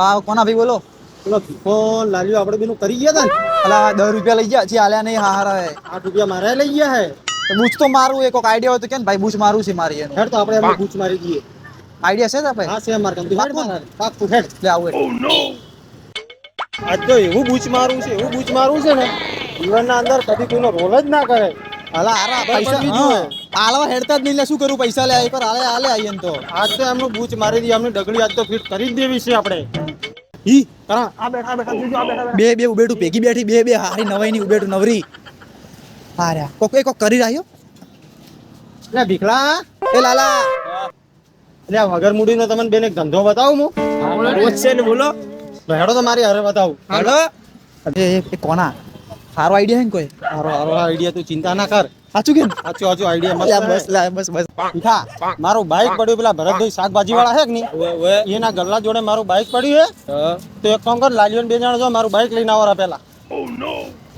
હા કોના ભાઈ બોલો? પેલો ભીખો લાલ્યો આપણે બેનું કરી ગયા તા ને? અલા દસ રૂપિયા લઈ ગયા. છે આલ્યા નહીં હા હારા હે. આઠ રૂપિયા મારે લઈ ગયા હે. તો બૂચ તો મારું એક આઈડિયા હોય તો કેમ ભાઈ બૂચ મારું છે મારી એનું. હેડ તો આપણે એમને બૂચ મારી દઈએ. આઈડિયા છે ભાઈ હા છે મારે કંતુ હેડ મારે પાક તું હેડ. લે આવું આજ તો એવું બૂચ મારવું છે એવું બૂચ મારવું છે ને જીવનના અંદર કદી કોઈનો રોલ જ ના કરે. અલા હારા પૈસા બીજું આલવા હેડતા જ નહીં લે શું કરું પૈસા લે એક વાર આલે હાલે આઈએ તો. આજ તો એમનું બૂચ મારી દઈએ એમની ડગડી આજ તો ફિટ કરી જ દેવી છે આપણે. ઈ? હા આ બેઠા બેઠા જોજો, આ બેઠા બે બે ઉબેટું ભેગી બેઠી બે બે હારી નવાઈ ની ઉબેટું નવરી. હાર્યા કોક કોક કરી રહ્યો લે ભીખલા. એ લાલા. લે આ વગર મૂડીનો તમને બેને ધંધો બતાવું હું? રોજ છે ને બોલો. હેડો તો મારી હારે બતાવું. હેડો. એ કોના? સારો આઈડિયા હે ને કોઈ? સારો સારો આઈડિયા તું ચિંતા ના કર. સાચું કે સાચું સાચું આઈડિયા મસ્ત બસ લા, બસ બસ ભીખા મારું બાઈક પડ્યું પેલા ભરતભાઈ શાકભાજી વાળા છે કે નહીં? એના ગલ્લા જોડે મારું બાઈક પડ્યું હે. તો એક કામ કર લાલીઓ બે જણા જો મારું બાઈક લઈને આવરા પેલા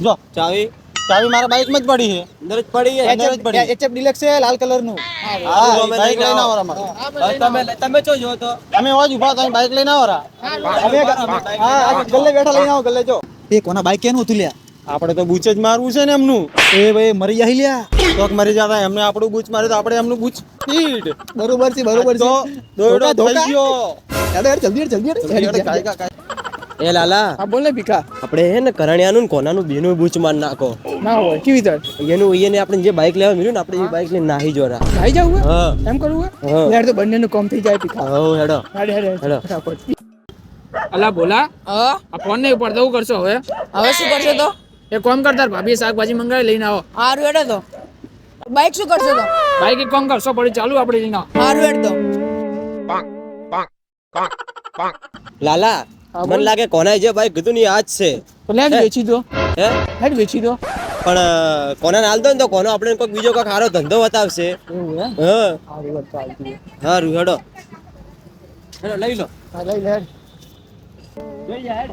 જો. ચાવી? ચાવી મારા બાઈકમાં જ પડી છે. અંદર જ પડી છે અંદર જ પડી છે. એચએફ ડિલેક્સ છે લાલ કલરનું હા બાઈક લઈને આવરા મારું. તમે તમે ચો જો તો. તમે અવાજ ઊભા તમે બાઈક લઈને આવરા અમે હા ગલ્લે બેઠા લઈને આવો ગલ્લે જો. એ કોના બાઈક કેનું હતું લ્યા? આપણે તો બૂચ જ મારવું છે ને એમનું. એ ભાઈ મરી જાય લ્યા. તો મરી જતા એમને આપણું બૂચ માર્યું તો આપણે એમનું બૂચ સ્પીડ બરોબર છે બરોબર છે. દોડો થઈ ગયો. યાર જલ્દી જલ્દી. એ લાલા. હા બોલ ને ભીખા. આપણે હે ને કરણિયાનું કોનાનું બેનું બૂચ માર નાખો. ના હોય કેવી તર એનું એને આપણે જે બાઈક લેવા મળ્યું ને આપણે એ બાઈક લઈને નાહી જોરા. નાહી જાવું હા? એમ કરવું હે? હા. યાર તો બંનેનું કામ થઈ જાય ભીખા. હો હેડો. હેડ હેડ. અલા બોલા. હા? આ ફોન નહીં પડતો શું કરશો હવે. હવે શું કરશો તો? એ કોમ કરતા ભાભી શાકભાજી મંગાવી લઈને આવો. હારું હેડો તો. બાઈક શું કરશો તો? બાઈક એક કામ કરશો પડી ચાલુ આપણે લઈને આવો. હારું હેડ તો. લાલા મને લાગે કોના જે ભાઈ કીધું ની આજ છે. તો લે વેચી દો. હે? હેડ વેચી દો. પણ કોને હાલ દો ને તો કોનો આપણે કોઈક બીજો કોઈક સારો ધંધો બતાવશે. હે. હેડો હેડો. લઈ લો. લઈ લે હેડ. હેડ.